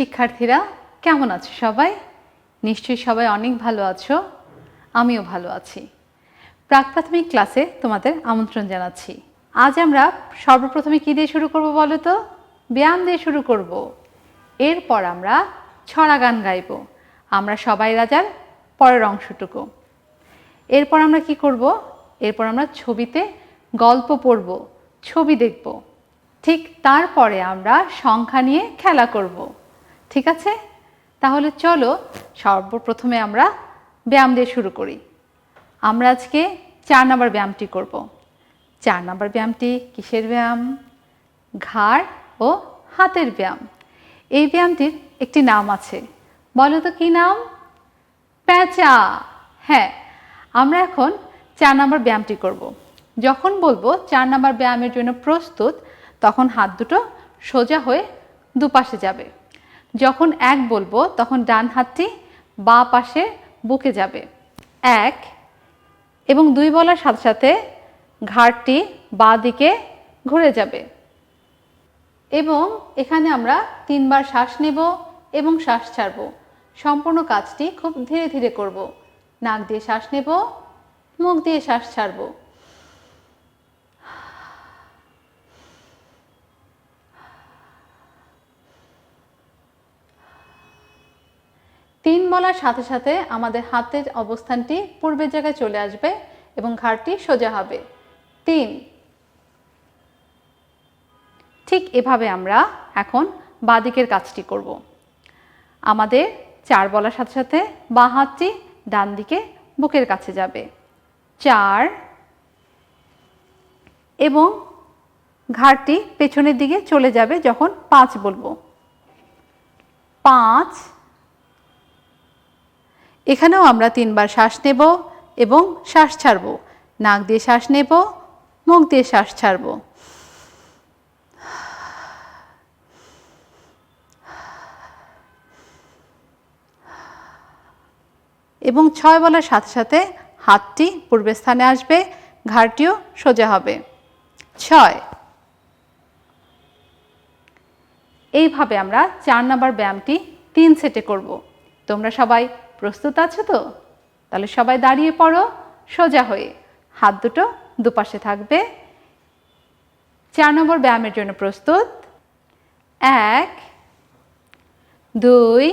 শিক্ষার্থীরা, কেমন আছো সবাই? নিশ্চয়ই সবাই অনেক ভালো আছো, আমিও ভালো আছি। প্রাক প্রাথমিক ক্লাসে তোমাদের আমন্ত্রণ জানাচ্ছি। আজ আমরা সর্বপ্রথমে কী দিয়ে শুরু করব বলো তো? ব্যায়াম দিয়ে শুরু করব। এরপর আমরা ছড়া গান গাইব। আমরা সবাই রাজার পরের অংশটুকু। এরপর আমরা কি করব? এরপর আমরা ছবিতে গল্প পড়ব, ছবি দেখব। ঠিক তারপরে আমরা সংখ্যা নিয়ে খেলা করব। ঠিক আছে? তাহলে চলো সর্বপ্রথমে আমরা ব্যায়াম দিয়ে শুরু করি। আমরা আজকে চার নম্বর ব্যায়ামটি করব। চার নম্বর ব্যায়ামটি কিসের ব্যায়াম? ঘাড় ও হাতের ব্যায়াম। এই ব্যায়ামটির একটি নাম আছে। বলো তো কী নাম? প্যাঁচা। হ্যাঁ আমরা এখন চার নম্বর ব্যায়ামটি করব। যখন বলব চার নম্বর ব্যায়ামের জন্য প্রস্তুত, তখন হাত দুটো সোজা হয়ে দুপাশে যাবে। যখন এক বলব, তখন ডান হাতটি বা পাশে বুকে যাবে। এক এবং দুই বলার সাথে সাথে ঘাড়টি বা দিকে ঘুরে যাবে। এবং এখানে আমরা তিনবার শ্বাস নেব এবং শ্বাস ছাড়ব। সম্পূর্ণ কাজটি খুব ধীরে ধীরে করব। নাক দিয়ে শ্বাস নেব, মুখ দিয়ে শ্বাস ছাড়ব। তিন বলার সাথে সাথে আমাদের হাতের অবস্থানটি পূর্বের জায়গায় চলে আসবে এবং ঘাড়টি সোজা হবে। তিন। ঠিক এভাবে আমরা এখন বাদিকের কাজটি করব। আমাদের চার বলার সাথে সাথে বাঁ হাতটি ডান দিকে বুকের কাছে যাবে। চার। এবং ঘাড়টি পেছনের দিকে চলে যাবে যখন পাঁচ বলব। পাঁচ। এখানেও আমরা তিনবার শ্বাস নেব এবং শ্বাস ছাড়ব। নাক দিয়ে শ্বাস নেব, মুখ দিয়ে শ্বাস ছাড়ব। এবং ছয় বলার সাথে সাথে হাতটি পূর্বের স্থানে আসবে, ঘাড়টিও সোজা হবে। ছয়। এইভাবে আমরা চার নাম্বার ব্যায়ামটি তিন সেটে করব। তোমরা সবাই প্রস্তুত আছো তো? তাহলে সবাই দাঁড়িয়ে পড়ো, সোজা হয়ে। হাত দুটো দুপাশে থাকবে। চার নম্বর ব্যায়ামের জন্য প্রস্তুত। এক, দুই,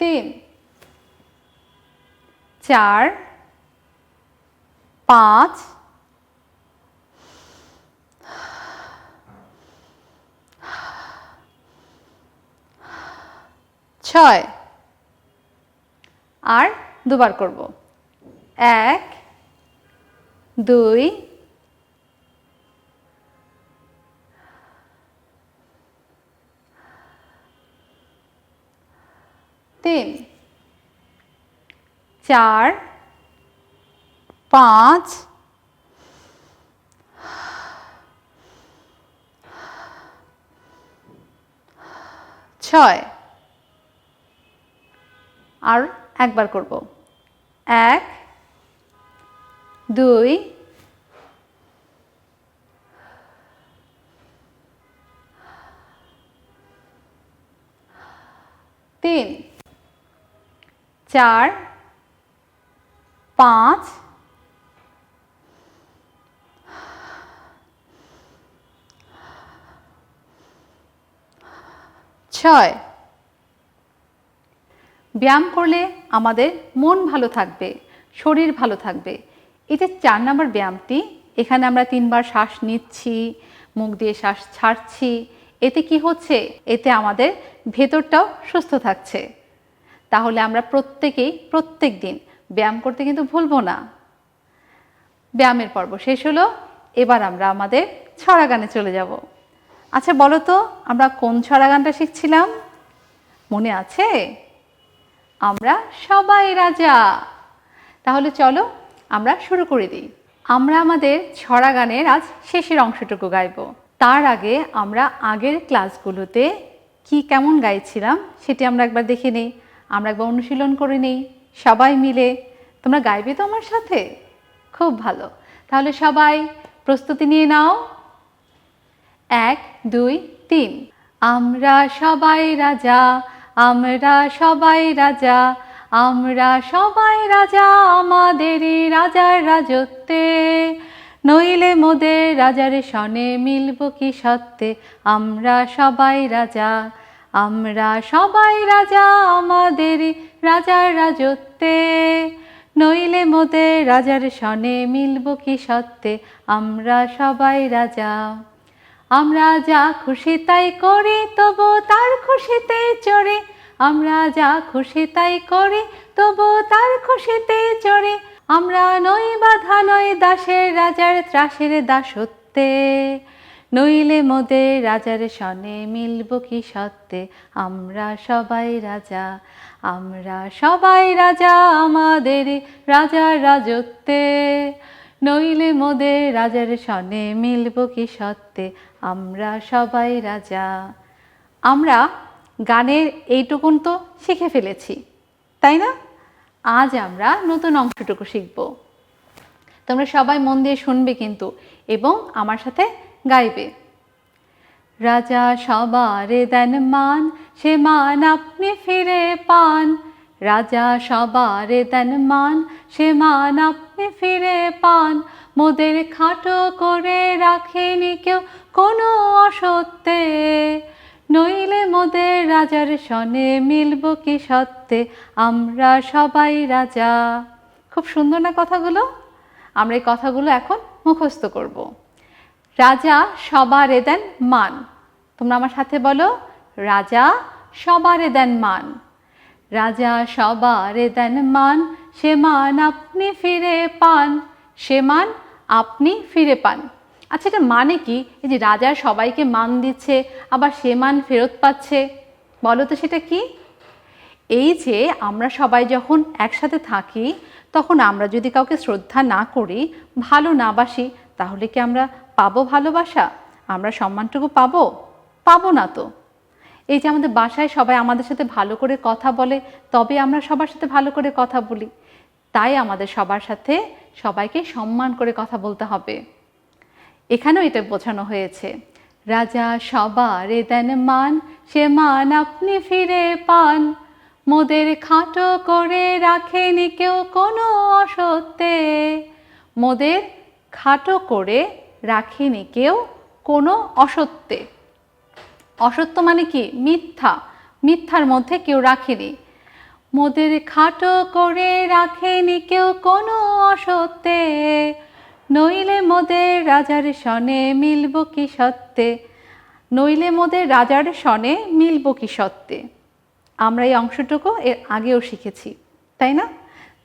তিন, চার, পাঁচ ছয়। আর দুবার করব। এক দুই তিন চার পাঁচ ছয়। আর একবার করব। এক দুই তিন চার পাঁচ ছয়। ব্যায়াম করলে আমাদের মন ভালো থাকবে, শরীর ভালো থাকবে। এই যে চার নম্বর ব্যায়ামটি, এখানে আমরা তিনবার শ্বাস নিচ্ছি, মুখ দিয়ে শ্বাস ছাড়ছি, এতে কি হচ্ছে? এতে আমাদের ভেতরটাও সুস্থ থাকছে। তাহলে আমরা প্রত্যেকেই প্রত্যেক দিন ব্যায়াম করতে কিন্তু ভুলবো না। ব্যায়ামের পর্ব শেষ হলো, এবার আমরা আমাদের ছড়া গানে চলে যাব। আচ্ছা বলো তো, আমরা কোন ছড়া গানটা শিখছিলাম? মনে আছে? আমরা সবাই রাজা। তাহলে চলো আমরা শুরু করে দিই। আমরা আমাদের ছড়া গানের আজ শেষের অংশটুকু গাইব। তার আগে আমরা আগের ক্লাসগুলোতে কি কেমন গাইছিলাম সেটি আমরা একবার দেখে নিই। আমরা একবার অনুশীলন করে নিই, সবাই মিলে। তোমরা গাইবে তো আমার সাথে? খুব ভালো। তাহলে সবাই প্রস্তুতি নিয়ে নাও। এক, দুই, তিন। আমরা সবাই রাজা আমরা সবাই রাজা, আমরা সবাই রাজা আমাদেরই রাজার রাজত্বে। নইলে মোদের রাজার সনে মিলব কি সত্ত্বে? আমরা সবাই রাজা, আমরা সবাই রাজা আমাদেরই রাজার রাজত্বে। নইলে মোদের রাজার সনে মিলব কি সত্ত্বে? আমরা সবাই রাজা। আমরা যা খুশি তাই করি, তবু তার খুশিতে চড়ে। আমরা যা খুশি তাই করি, তবু তার খুশিতে চড়ে। আমরা নই বাধা, নই দাসের রাজার ত্রাসের দাসত্বে। নইলে মোদের রাজার সনে মিলব কি সত্ত্বে? আমরা সবাই রাজা, আমরা সবাই রাজা আমাদের রাজার রাজত্বে। নইলে মোদের রাজার সনে মিলব কি সত্ত্বে আমরা সবাই রাজা। আমরা গানের এইটুকুন তো শিখে ফেলেছি, তাই না? আজ আমরা নতুন অংশটুকু শিখব। তোমরা সবাই মন দিয়ে শুনবে কিন্তু, এবং আমার সাথে গাইবে। রাজা সবারে দেন মান, সে মান আপনি ফিরে পান। রাজা সবারে দেন মান, সে মান আপনি ফিরে পান। মোদের খাটো করে রাখেনি কেউ কোনো অসত্যে। নইলে মোদের রাজার সনে মিলব কি সত্ত্বে আমরা সবাই রাজা। খুব সুন্দর না কথাগুলো? আমরা এই কথাগুলো এখন মুখস্থ করব। রাজা সবারে দেন মান। তোমরা আমার সাথে বলো, রাজা সবারে দেন মান। রাজা সবারে দেন মান। সে মান আপনি ফিরে পান। সে মান আপনি ফিরে পান। আচ্ছা এটা মানে কি? এই যে রাজা সবাইকে মান দিচ্ছে, আবার সে মান ফেরত পাচ্ছে। বলো তো সেটা কি? এই যে আমরা সবাই যখন একসাথে থাকি, তখন আমরা যদি কাউকে শ্রদ্ধা না করি, ভালো না বাসি, তাহলে কি আমরা পাবো ভালোবাসা? আমরা সম্মানটুকু পাবো? পাবো না তো। এই যে আমাদের বাসায় সবাই আমাদের সাথে ভালো করে কথা বলে, তবে আমরা সবার সাথে ভালো করে কথা বলি। তাই আমাদের সবার সাথে সবাইকে সম্মান করে কথা বলতে হবে। এখানেও এটা বোঝানো হয়েছে। রাজা সবারে দেন মান, সে মান আপনি ফিরে পান। মোদের খাটো করে রাখেনি কেউ কোনো অসত্যে। মোদের খাটো করে রাখেনি কেউ কোনো অসত্যে। অসত্য মানে কি? মিথ্যা। মিথ্যার মধ্যে কেউ রাখেনি। মোদের খাটো করে রাখেনি কেউ কোনো অসত্যে। নইলে মোদের রাজার সনে মিলব কি সত্ত্বে নইলে মোদের রাজার সনে মিলব কি সত্ত্বে আমরা এই অংশটুকু এর আগেও শিখেছি, তাই না?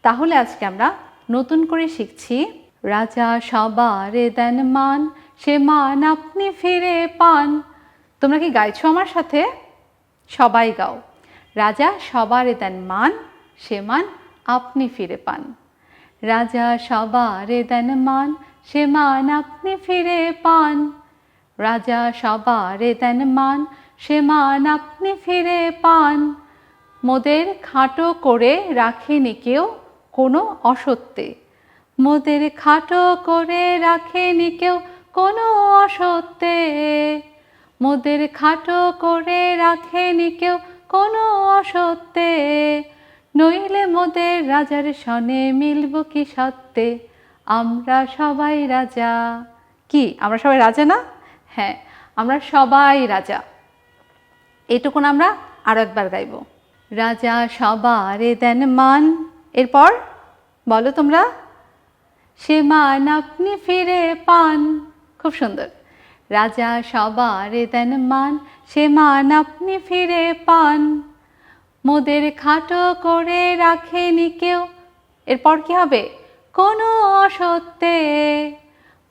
তাহলে আজকে আমরা নতুন করে শিখছি, রাজা সবারে দেন মান, সে মান আপনি ফিরে পান। তোমরা কি গাইছো আমার সাথে? সবাই গাও। রাজা সবারে দেন মান, সে মান আপনি ফিরে পান। রাজা সবারে দেন মান, সে মান আপনি ফিরে পান। রাজা সবারে দেন মান, সে মান আপনি ফিরে পান। মোদের খাটো করে রাখেনি কেউ কোনো অসত্যে। মোদের খাটো করে রাখেনি কেউ কোনো অসত্যে। মোদের খাটো করে রাখেনি কেউ কোনো অসত্যে। নইলে মোদের রাজার সনে মিলব কি সত্ত্বে আমরা সবাই রাজা। কি, আমরা সবাই রাজা না? হ্যাঁ আমরা সবাই রাজা। এটুকুন আমরা আরও একবার গাইব। রাজা সবারে দেন মান। এরপর বলো তোমরা, সে মান আপনি ফিরে পান। খুব সুন্দর। রাজা সবার দেন মান। সে মান আপনি ফিরে পান। মোদের খাটো করে রাখেনি কেউ। এরপর কি হবে? কোনো অসত্যে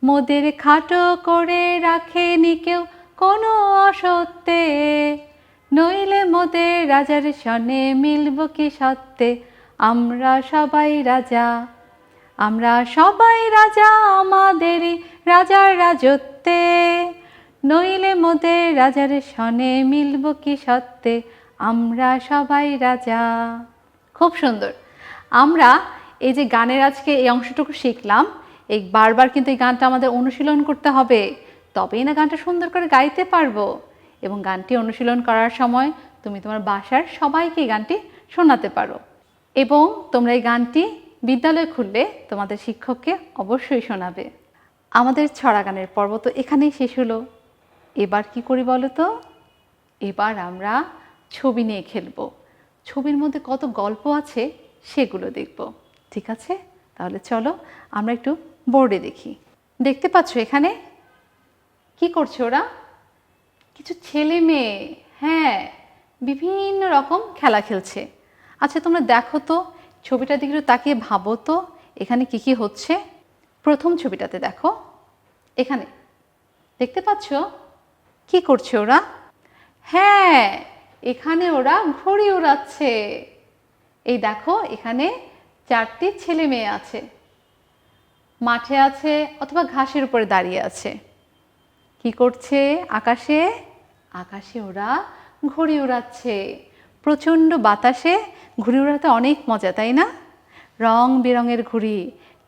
মোদের খাটো করে রাখেনি কেউ। কোনো অসত্যে নইলে মোদের রাজার সনে মিলব কি সত্ত্বে আমরা সবাই রাজা, আমরা সবাই রাজা আমাদেরই। রাজার রাজত্বে নইলে মোদের রাজার সনে মিলব কি সত্ত্বে আমরা সবাই রাজা। খুব সুন্দর। আমরা এই যে গানের আজকে এই অংশটুকু শিখলাম, এই বারবার কিন্তু এই গানটা আমাদের অনুশীলন করতে হবে, তবেই না গানটা সুন্দর করে গাইতে পারব। এবং গানটি অনুশীলন করার সময় তুমি তোমার বাসার সবাইকে গানটি শোনাতে পারো। এবং তোমরা এই গানটি বিদ্যালয়ে খুললে তোমাদের শিক্ষককে অবশ্যই শোনাবে। আমাদের ছড়া গানের পর্ব তো এখানেই শেষ হলো। এবার কি করি বলো তো? এবার আমরা ছবি নিয়ে খেলব। ছবির মধ্যে কত গল্প আছে সেগুলো দেখব। ঠিক আছে? তাহলে চলো আমরা একটু বোর্ডে দেখি। দেখতে পাচ্ছ এখানে? কি করছে ওরা? কিছু ছেলে মেয়ে। হ্যাঁ বিভিন্ন রকম খেলা খেলছে। আচ্ছা তোমরা দেখো তো ছবিটার দিকে একটু তাকিয়ে ভাবো তো, এখানে কি কি হচ্ছে? প্রথম ছবিটাতে দেখো। এখানে। দেখতে পাচ্ছ? কি করছে ওরা? হ্যাঁ এখানে ওরা ঘড়ি ওড়াচ্ছে। এই দেখো, এখানে চারটি ছেলে মেয়ে আছে। মাঠে আছে অথবা ঘাসের উপরে দাঁড়িয়ে আছে। কি করছে আকাশে? আকাশে ওরা ঘুড়ি উড়াচ্ছে প্রচণ্ড বাতাসে ঘুড়ি উড়াতে অনেক মজা, তাই না? রং বেরঙের ঘুড়ি,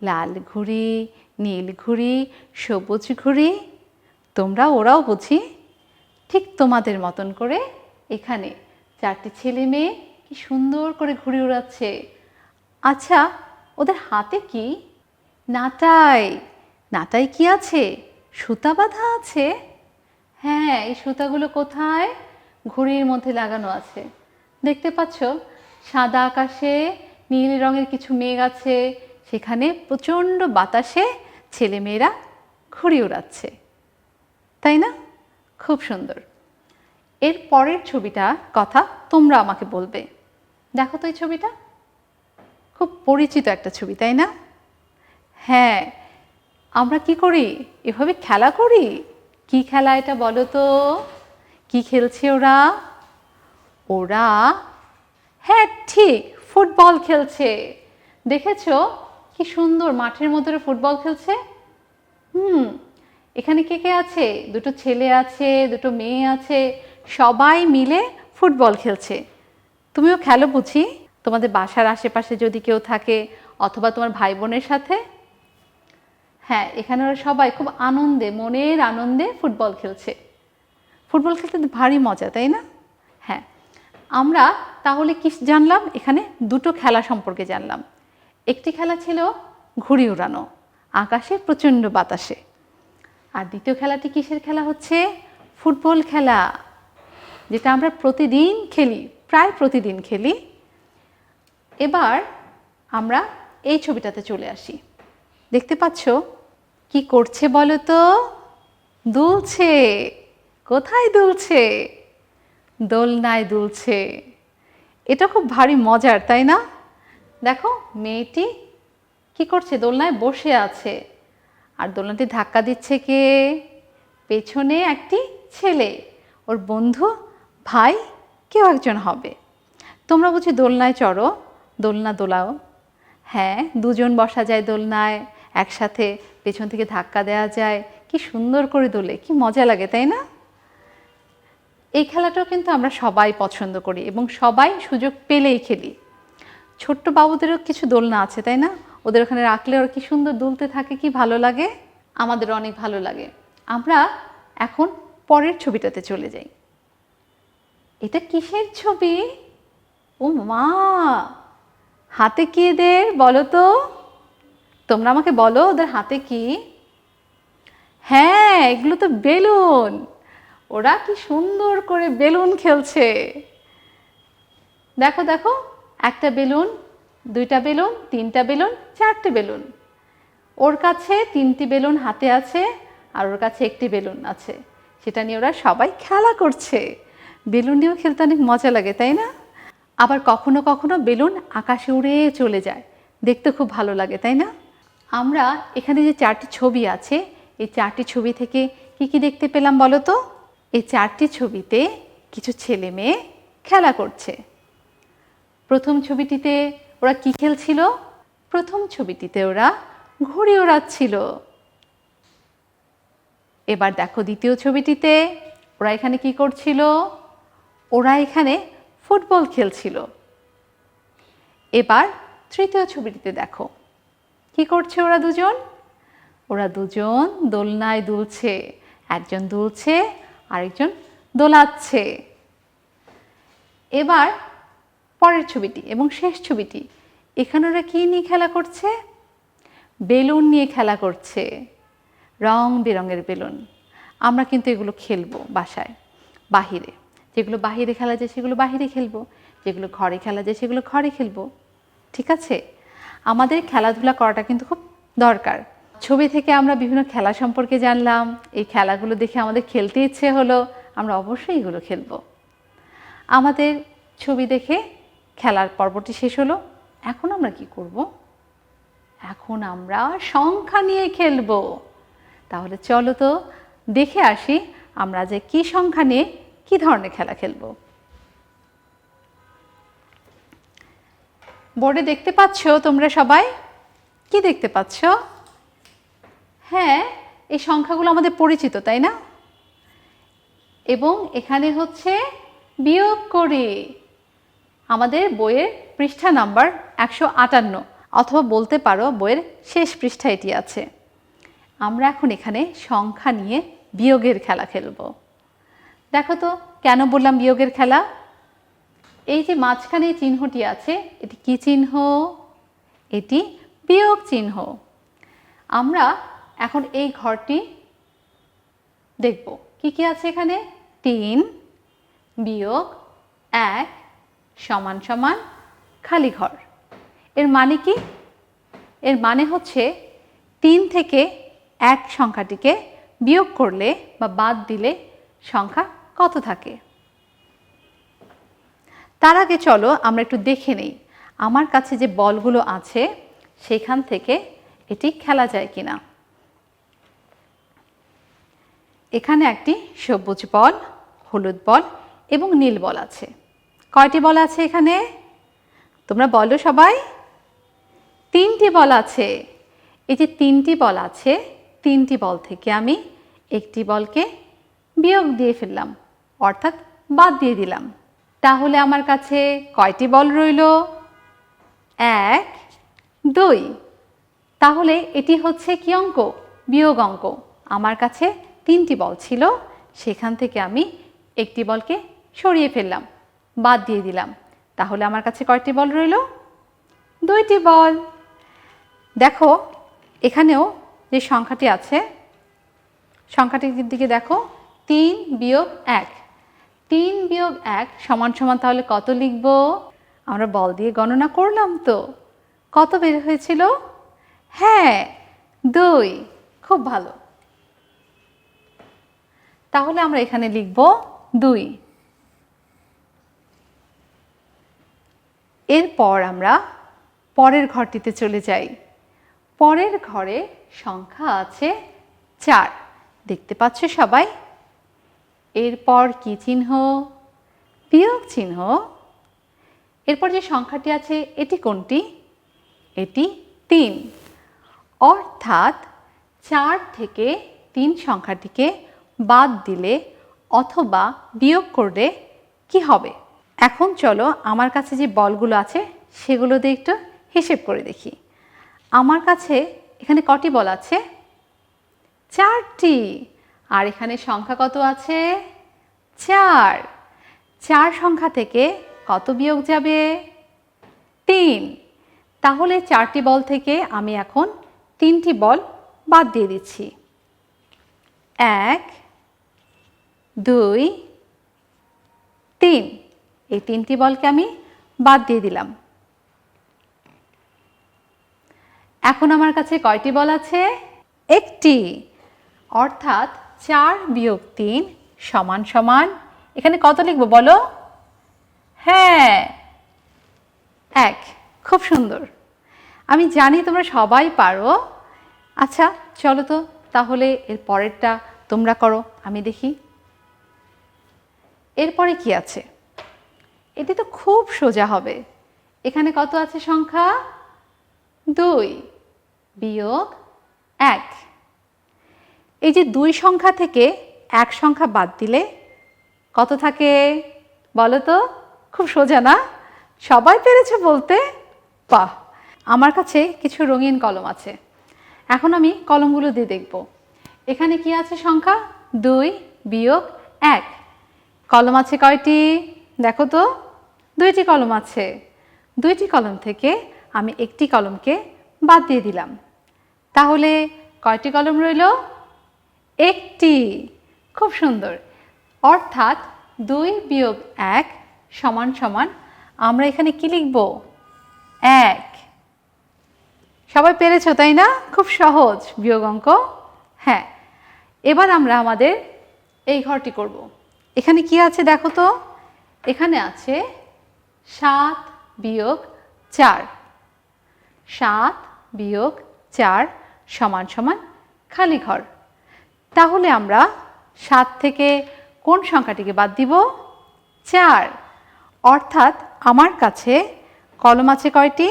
লাল ঘুড়ি, নীল ঘুড়ি, সবুজ ঘুড়ি। তোমরা ওরাও বুঝি ঠিক তোমাদের মতন করে এখানে চারটি ছেলে মেয়ে কি সুন্দর করে ঘুড়ি উড়াচ্ছে আচ্ছা ওদের হাতে কি? নাটাই নাটাই কি আছে? সুতা বাঁধা আছে? হ্যাঁ এই সুতাগুলো কোথায়? ঘুড়ির মধ্যে লাগানো আছে। দেখতে পাচ্ছ, সাদা আকাশে নীল রঙের কিছু মেঘ আছে। সেখানে প্রচণ্ড বাতাসে ছেলেমেয়েরা ঘুড়ি উড়াচ্ছে তাই না? খুব সুন্দর। এর পরের ছবিটা কথা তোমরা আমাকে বলবে। দেখো তো এই ছবিটা। খুব পরিচিত একটা ছবি, তাই না? হ্যাঁ আমরা কি করি? এভাবে খেলা করি? কি খেলা এটা বলো তো? কি খেলছে ওরা? ওরা হ্যাঁ ঠিক, ফুটবল খেলছে। দেখেছ? কি সুন্দর, মাঠের মধ্যে ফুটবল খেলছে? হুম এখানে কে কে আছে? দুটো ছেলে আছে, দুটো মেয়ে আছে, সবাই মিলে ফুটবল খেলছে। তুমিও খেলো বুঝি? তোমাদের বাসার আশেপাশে যদি কেউ থাকে, অথবা তোমার ভাই বোনের সাথে? হ্যাঁ এখানে ওরা সবাই খুব আনন্দে, মনের আনন্দে ফুটবল খেলছে। ফুটবল খেলতে ভারী মজা, তাই না? হ্যাঁ আমরা তাহলে কি জানলাম? এখানে দুটো খেলা সম্পর্কে জানলাম। একটি খেলা ছিল ঘুড়ি উড়ানো, আকাশে প্রচণ্ড বাতাসে। আর দ্বিতীয় খেলাটি কিসের খেলা হচ্ছে? ফুটবল খেলা, যেটা আমরা প্রতিদিন খেলি, প্রায় প্রতিদিন খেলি। এবার আমরা এই ছবিটাতে চলে আসি। দেখতে পাচ্ছ? কি করছে বলো তো দুলছে। কোথায় দুলছে? দোলনায় দুলছে। এটা খুব ভারী মজার, তাই না? দেখো, মেয়েটি কি করছে? দোলনায় বসে আছে। আর দোলনাটি ধাক্কা দিচ্ছে কে? পেছনে একটি ছেলে। ওর বন্ধু, ভাই, কেউ একজন হবে। তোমরা বুঝি দোলনায় চড়ো? দোলনা দোলাও। হ্যাঁ দুজন বসা যায় দোলনায়, একসাথে পেছন থেকে ধাক্কা দেওয়া যায়। কি সুন্দর করে দোলে, কি মজা লাগে, তাই না? এই খেলাটাও কিন্তু আমরা সবাই পছন্দ করি এবং সবাই সুযোগ পেলেই খেলি। ছোট্ট বাবুদেরও কিছু দোলনা আছে, তাই না? ওদের ওখানে রাখলে ওরা কি সুন্দর দুলতে থাকে, কি ভালো লাগে? আমাদের অনেক ভালো লাগে। আমরা এখন পরের ছবিটাতে চলে যাই। এটা কিসের ছবি? ও মা! হাতে কি এদের, বলো তো? তোমরা আমাকে বলো, ওদের হাতে কি? হ্যাঁ এগুলো তো বেলুন। ওরা কি সুন্দর করে বেলুন খেলছে। দেখো দেখো, একটা বেলুন দুইটা বেলুন, তিনটা বেলুন, চারটে বেলুন। ওর কাছে তিনটি বেলুন হাতে আছে আর ওর কাছে একটি বেলুন আছে। সেটা নিয়ে ওরা সবাই খেলা করছে। বেলুন নিয়েও খেলতে অনেক মজা লাগে, তাই না? আবার কখনো কখনো বেলুন আকাশে উড়ে চলে যায়। দেখতে খুব ভালো লাগে, তাই না? আমরা এখানে যে চারটি ছবি আছে, এই চারটি ছবি থেকে কি কি দেখতে পেলাম বলো তো? এই চারটি ছবিতে কিছু ছেলে মেয়ে খেলা করছে। প্রথম ছবিটিতে ওরা কি খেলছিল? প্রথম ছবিটিতে ওরা ঘুড়ি ওড়াচ্ছিল। এবার দেখো দ্বিতীয় ছবিটিতে ওরা এখানে কি করছিল? ওরা এখানে ফুটবল খেলছিল। এবার তৃতীয় ছবিটিতে দেখো। কি করছে ওরা দুজন? ওরা দুজন দোলনায় দুলছে। একজন দুলছে, আরেকজন দোলাচ্ছে। এবার পরের ছবিটি এবং শেষ ছবিটি। এখানে ওরা কী নিয়ে খেলা করছে? বেলুন নিয়ে খেলা করছে। রং বেরঙের বেলুন। আমরা কিন্তু এগুলো খেলব বাসায়। বাহিরে। যেগুলো বাহিরে খেলা যায় সেগুলো বাহিরে খেলব। যেগুলো ঘরে খেলা যায় সেগুলো ঘরে খেলব। ঠিক আছে? আমাদের খেলাধুলা করাটা কিন্তু খুব দরকার। ছবি থেকে আমরা বিভিন্ন খেলা সম্পর্কে জানলাম। এই খেলাগুলো দেখে আমাদের খেলতে ইচ্ছে হলো। আমরা অবশ্যই এগুলো খেলব। আমাদের ছবি দেখে খেলার পর্বটি শেষ হলো। এখন আমরা কি করব? এখন আমরা সংখ্যা নিয়ে খেলব। তাহলে চলো তো দেখে আসি আমরা যে কি সংখ্যা নিয়ে কি ধরনের খেলা খেলব। বোর্ডে দেখতে পাচ্ছ তোমরা সবাই? কি দেখতে পাচ্ছ? হ্যাঁ এই সংখ্যাগুলো আমাদের পরিচিত, তাই না? এবং এখানে হচ্ছে বিয়োগ করে। আমাদের বইয়ের পৃষ্ঠা নাম্বার একশো আটান্ন, অথবা বলতে পারো বইয়ের শেষ পৃষ্ঠা এটি আছে। আমরা এখন এখানে সংখ্যা নিয়ে বিয়োগের খেলা খেলব। দেখো তো, কেন বললাম বিয়োগের খেলা? এই যে মাঝখানে চিহ্নটি আছে, এটি কি চিহ্ন? এটি বিয়োগ চিহ্ন। আমরা এখন এই ঘরটি দেখব। কি কি আছে এখানে? তিন, বিয়োগ এক সমান সমান খালি ঘর। এর মানে কি? এর মানে হচ্ছে তিন থেকে এক সংখ্যাটিকে বিয়োগ করলে বা বাদ দিলে সংখ্যা কত থাকে? তার আগে চলো আমরা একটু দেখে নেই। আমার কাছে যে বলগুলো আছে, সেখান থেকে এটি খেলা যায় কিনা। এখানে একটি সবুজ বল, হলুদ বল এবং নীল বল আছে। কয়টি বল আছে এখানে? তোমরা বলো সবাই। তিনটি বল আছে। এই যে তিনটি বল আছে, তিনটি বল থেকে আমি একটি বলকে বিয়োগ দিয়ে ফেললাম, অর্থাৎ বাদ দিয়ে দিলাম। তাহলে আমার কাছে কয়টি বল রইল? এক, দুই। তাহলে এটি হচ্ছে কি অঙ্ক? বিয়োগ অঙ্ক। আমার কাছে তিনটি বল ছিল, সেখান থেকে আমি একটি বলকে সরিয়ে ফেললাম। বাদ দিয়ে দিলাম। তাহলে আমার কাছে কয়টি বল রইল? দুইটি বল। দেখো, এখানেও যে সংখ্যাটি আছে, সংখ্যাটির দিকে দেখো, তিন বিয়োগ এক। তিন বিয়োগ এক সমান সমান তাহলে কত লিখব? আমরা বল দিয়ে গণনা করলাম তো। কত বের হয়েছিল? হ্যাঁ দুই। খুব ভালো। তাহলে আমরা এখানে লিখব দুই। এরপর আমরা পরের ঘরটিতে চলে যাই। পরের ঘরে সংখ্যা আছে চার। দেখতে পাচ্ছ সবাই? এরপর কি চিহ্ন? বিয়োগ চিহ্ন। এরপর যে সংখ্যাটি আছে, এটি কোনটি? এটি তিন। অর্থাৎ চার থেকে তিন সংখ্যাটিকে বাদ দিলে অথবা বিয়োগ করলে কি হবে? এখন চলো আমার কাছে যে বলগুলো আছে, সেগুলো দিয়ে একটু হিসেব করে দেখি। আমার কাছে এখানে কটি বল আছে? চারটি। আর এখানে সংখ্যা কত আছে? চার। চার সংখ্যা থেকে কত বিয়োগ যাবে? তিন। তাহলে চারটি বল থেকে আমি এখন তিনটি বল বাদ দিয়ে দিচ্ছি। এক, দুই, তিন। এই তিনটি বলকে আমি বাদ দিয়ে দিলাম। এখন আমার কাছে কয়টি বল আছে? একটি। অর্থাৎ চার বিয়োগ তিন সমান সমান, এখানে কত লিখব বলো? হ্যাঁ এক। খুব সুন্দর। আমি জানি তোমরা সবাই পারো। আচ্ছা চলো তো, তাহলে এর পরেরটা তোমরা করো, আমি দেখি। এরপরে কি আছে? এটি তো খুব সোজা হবে। এখানে কত আছে সংখ্যা? দুই বিয়োগ এক। এই যে দুই সংখ্যা থেকে এক সংখ্যা বাদ দিলে কত থাকে? বলো তো, খুব সোজা না? সবাই পেরেছে বলতে? বাহ! আমার কাছে কিছু রঙিন কলম আছে। এখন আমি কলমগুলো দিয়ে দেখব। এখানে কি আছে সংখ্যা? দুই বিয়োগ এক। কলম আছে কয়টি? দেখো তো, দুইটি কলম আছে। দুইটি কলম থেকে আমি একটি কলমকে বাদ দিয়ে দিলাম। তাহলে কয়টি কলম রইল? একটি। খুব সুন্দর। অর্থাৎ দুই বিয়োগ এক সমান সমান আমরা এখানে কি লিখব? এক। সবাই পেরেছ, তাই না? খুব সহজ বিয়োগ অঙ্ক। হ্যাঁ এবার আমরা আমাদের এই ঘরটি করব। এখানে কি আছে দেখো তো? এখানে আছে সাত বিয়োগ চার। সাত বিয়োগ চার সমান সমান খালি ঘর। তাহলে আমরা সাত থেকে কোন সংখ্যাটিকে বাদ দিব? চার। অর্থাৎ আমার কাছে কলম আছে কয়টি?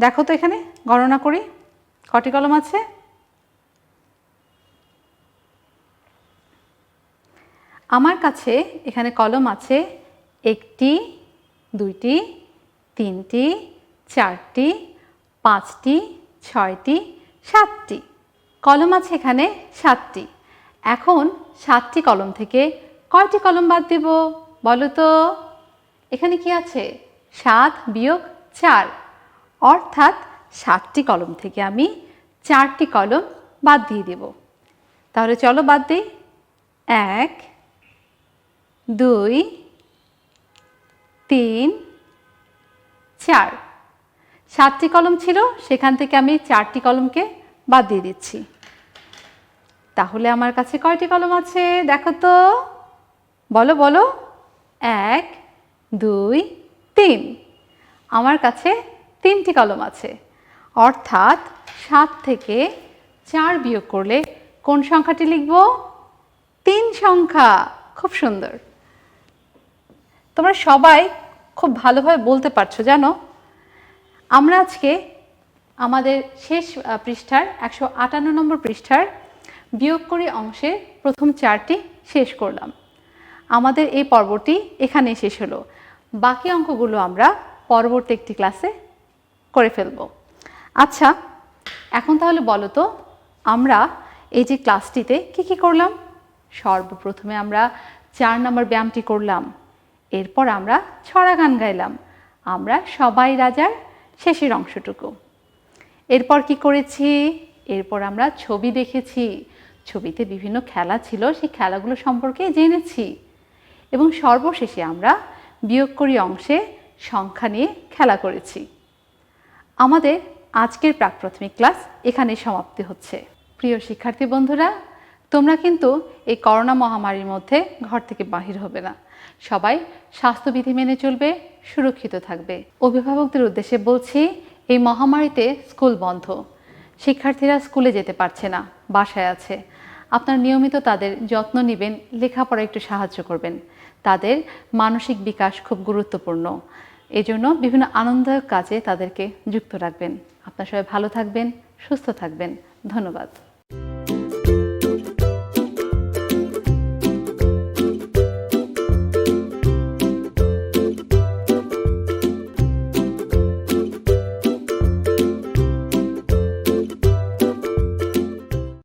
দেখো তো এখানে, গণনা করি। কটি কলম আছে? আমার কাছে এখানে কলম আছে একটি, দুইটি, তিনটি, চারটি, পাঁচটি, ছয়টি, সাতটি। কলম আছে এখানে সাতটি। এখন সাতটি কলম থেকে কয়টি কলম বাদ দেব বলো তো? এখানে কি আছে? সাত বিয়োগ চার। অর্থাৎ সাতটি কলম থেকে আমি চারটি কলম বাদ দিয়ে দেব। তাহলে চলো বাদ দিই। এক দুই, তিন, চার। সাতটি কলম ছিল, সেখান থেকে আমি চারটি কলমকে বাদ দিয়ে দিচ্ছি। তাহলে আমার কাছে কয়টি কলম আছে? দেখো তো। বলো বলো। এক, দুই, তিন। আমার কাছে তিনটি কলম আছে। অর্থাৎ সাত থেকে চার বিয়োগ করলে কোন সংখ্যাটি লিখব? তিন সংখ্যা। খুব সুন্দর। তোমরা সবাই খুব ভালোভাবে বলতে পারছ, জানো? আমরা আজকে আমাদের শেষ পৃষ্ঠার একশো আটান্ন নম্বর পৃষ্ঠার বিয়োগ করি অংশের প্রথম চারটি শেষ করলাম। আমাদের এই পর্বটি এখানে শেষ হলো। বাকি অঙ্কগুলো আমরা পরবর্তী একটি ক্লাসে করে ফেলব। আচ্ছা এখন তাহলে বলো তো, আমরা এই যে ক্লাসটিতে কি কি করলাম? সর্বপ্রথমে আমরা চার নম্বর ব্যায়ামটি করলাম। এরপর আমরা ছড়া গান গাইলাম। আমরা সবাই রাজার শেষের অংশটুকু। এরপর কি করেছি? এরপর আমরা ছবি দেখেছি। ছবিতে বিভিন্ন খেলা ছিল, সেই খেলাগুলো সম্পর্কে জেনেছি। এবং সর্বশেষে আমরা বিয়োগ করি অংশে সংখ্যা নিয়ে খেলা করেছি। আমাদের আজকের প্রাক প্রাথমিক ক্লাস এখানে সমাপ্তি হচ্ছে। প্রিয় শিক্ষার্থী বন্ধুরা, তোমরা কিন্তু এই করোনা মহামারীর মধ্যে ঘর থেকে বাহির হবে না। সবাই স্বাস্থ্যবিধি মেনে চলবে, সুরক্ষিত থাকবে। অভিভাবকদের উদ্দেশ্যে বলছি, এই মহামারীতে স্কুল বন্ধ। শিক্ষার্থীরা স্কুলে যেতে পারছে না, বাসায় আছে। আপনার নিয়মিত তাদের যত্ন নেবেন, লেখাপড়া একটু সাহায্য করবেন। তাদের মানসিক বিকাশ খুব গুরুত্বপূর্ণ। এজন্য বিভিন্ন আনন্দদায়ক কাজে তাদেরকে যুক্ত রাখবেন। আপনার সবাই ভালো থাকবেন, সুস্থ থাকবেন। ধন্যবাদ।